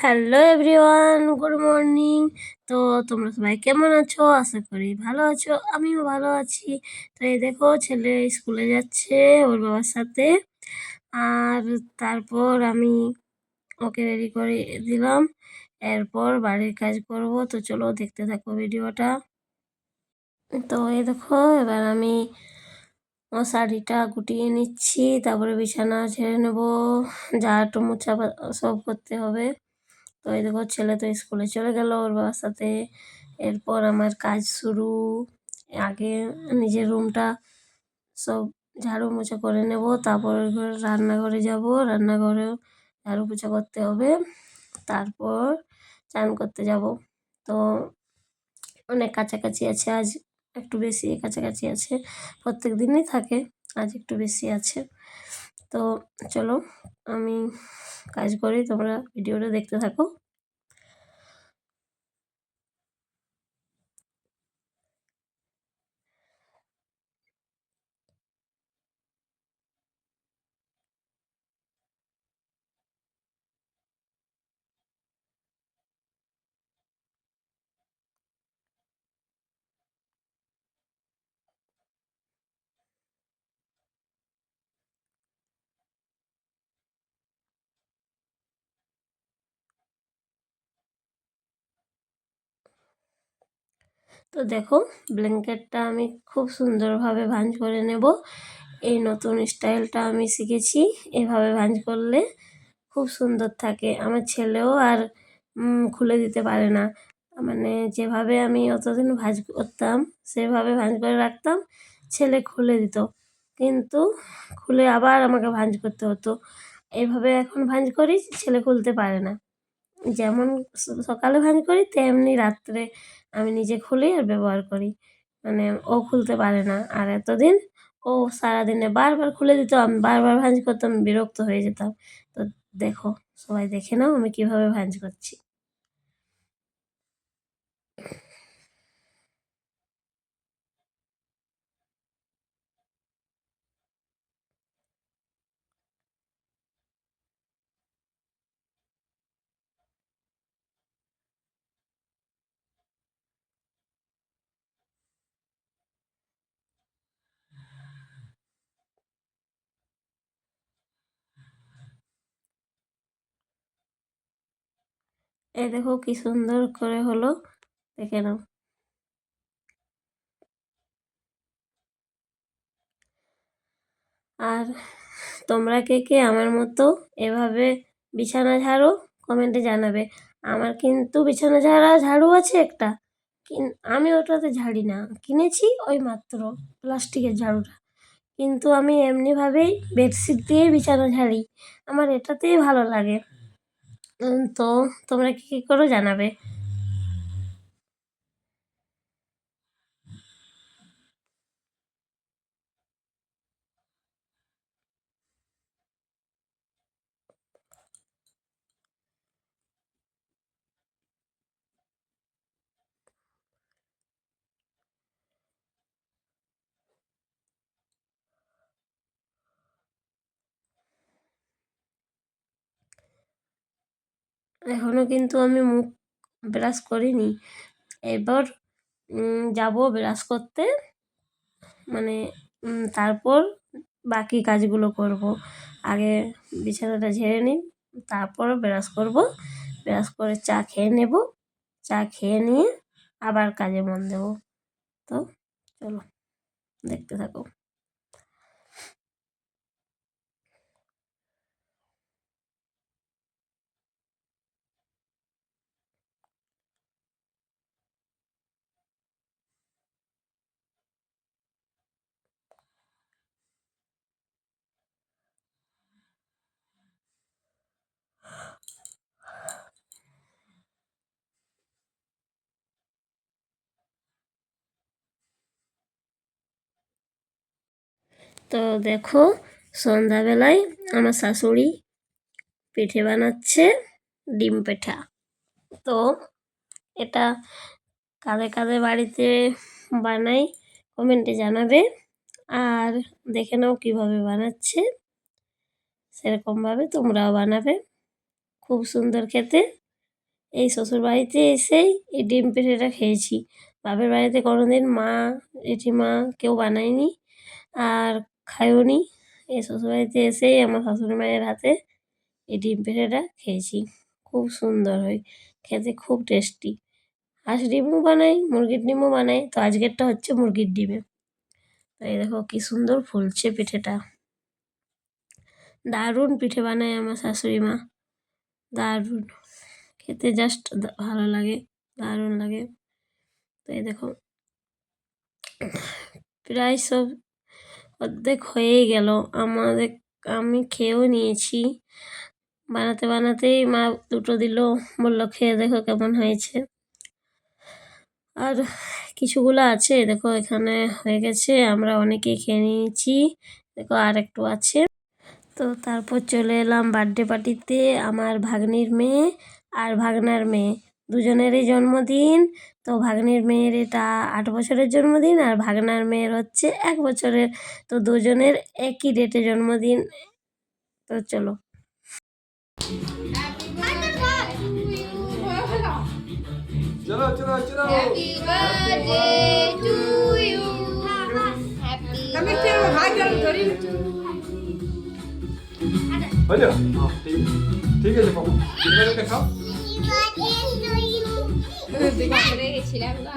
Hello everyone good morning তো তোমরা সবাই কেমন আছো? আশা করি ভালো আছো। আমিও ভালো আছি। তো এই দেখো, ছেলে স্কুলে যাচ্ছে ওর বাবার সাথে। আর তারপর আমি ওকে রেডি করে দিলাম। এরপর বাড়ির কাজ করব। তো চলো দেখতে থাকো ভিডিওটা। তো এই দেখো, এবার আমি ও শাড়িটা গুটিয়ে নিচ্ছি। তারপরে বিছানা ছেড়ে নেব। যা একটু মোছা সব করতে হবে। তো এই দেখো ছেলে তো স্কুলে চলে গেল ওর বাবার সাথে। এরপর আমার কাজ শুরু। আগে নিজের রুমটা সব ঝাড়ু মোছা করে নেব, তারপর রান্নাঘরে যাব। রান্নাঘরেও ঝাড়ু মোছা করতে হবে, তারপর চান করতে যাব। তো অনেক কাছাকাছি আছে, আজ একটু বেশি কাছাকাছি আছে, প্রত্যেক দিনই থাকে, আজ একটু বেশি আছে। তো চলো আমি কাজ করি, তোমরা ভিডিওটা দেখতে থাকো। তো দেখো ব্ল্যাঙ্কেটটা আমি খুব সুন্দরভাবে ভাঁজ করে নেব। এই নতুন স্টাইলটা আমি শিখেছি এভাবে ভাঁজ করলে খুব সুন্দর থাকে। আমার ছেলেও আর খুলে দিতে পারে না। মানে যেভাবে আমি অতদিন ভাঁজ করতাম, সেভাবে ভাঁজ করে রাখতাম, ছেলে খুলে দিত। কিন্তু খুলে আবার আমাকে ভাঁজ করতে হতো। এইভাবে এখন ভাঁজ করি, ছেলে খুলতে পারে না। যেমন সকালে ভাঁজ করি, তেমনি রাত্রে আমি নিজে খুলি আর ব্যবহার করি। মানে ও খুলতে পারে না। আর এতদিন ও সারাদিনে বারবার খুলে দিত, আমি বারবার ভাঁজ করতাম, বিরক্ত হয়ে যেতাম। তো দেখো, সবাই দেখে নাও আমি কীভাবে ভাঁজ করছি। এই দেখো কি সুন্দর করে হলো, দেখে নাও। আর তোমরা কে কে আমার মতো এভাবে বিছানা ঝাড়ো, কমেন্টে জানাবে। আমার কিন্তু বিছানা ঝাড়া, ঝাড়ু আছে একটা আমি ওটাতে ঝাড়ি না। কিনেছি ওই মাত্র প্লাস্টিকের ঝাড়ুটা। কিন্তু আমি এমনিভাবেই বেডশিট দিয়েই বিছানা ঝাড়ি। আমার এটাতেই ভালো লাগে। তো তোমরা কি কি করো জানাবে। এখনও কিন্তু আমি মুখ ব্রাশ করিনি। এবার যাব ব্রাশ করতে। মানে তারপর বাকি কাজগুলো করব। আগে বিছানাটা ঝেড়ে নিই, তারপর ব্রাশ করব। ব্রাশ করে চা খেয়ে নেব। চা খেয়ে নিয়ে আবার কাজে মন দেব। তো, চলো, দেখতে থাকো। তো দেখো, সন্ধ্যাবেলায় আমার শাশুড়ি পিঠে বানাচ্ছে ডিম পিঠা। তো এটা কাঁধে কাঁধে বাড়িতে বানাই কমেন্টে জানাবে। আর দেখে নাও কীভাবে বানাচ্ছে। সেরকমভাবে তোমরাও বানাবে। খুব সুন্দর খেতে। এই শ্বশুর বাড়িতে এসেই এই ডিম পিঠেটা খেয়েছি। বাপের বাড়িতে কোনোদিন মা, জেঠিমা কেউ বানায়নি। আর খাইওনি এই শ্বশুরবাড়িতে এসেই আমার শাশুড়ি মায়ের হাতে এই ডিম পিঠেটা খেয়েছি। খুব সুন্দর হয়, খেতে খুব টেস্টি হাঁস ডিমও বানাই, মুরগির ডিমও বানাই, তো আজকেরটা হচ্ছে মুরগির ডিমে। তো এই দেখো কি সুন্দর ফুলছে পিঠেটা। দারুণ পিঠে বানায় আমার শাশুড়ি মা দারুণ। খেতে জাস্ট ভালো লাগে, দারুণ লাগে। তো এই দেখো, প্রায় সব অর্ধেক হয়েই গেল। আমাদের, আমি খেয়েও নিয়েছি। বানাতে বানাতেই মা দুটো দিল, বলল, খেয়ে দেখো কেমন হয়েছে। আর কিছুগুলো আছে, দেখো, এখানে হয়ে গেছে, আমরা অনেকেই খেয়ে নিয়েছি। দেখো, আর একটু আছে। তো তারপর চলে এলাম বার্থডে পার্টিতে আমার ভাগ্নির মেয়ে আর ভাগনার মেয়ে। দুজনেরই জন্মদিন। তো ভাগ্নির মেয়ের এটা আট বছরের জন্মদিন আর ভাগনার মেয়ের হচ্ছে এক বছরের। তো দুজনের একই ডেটে জন্মদিন। তো চলো। আমি ধরি? হয়ে যাও হ্যাঁ, ঠিক ঠিক আছে বাবু ডিমটা খাও করে গেছিলাম না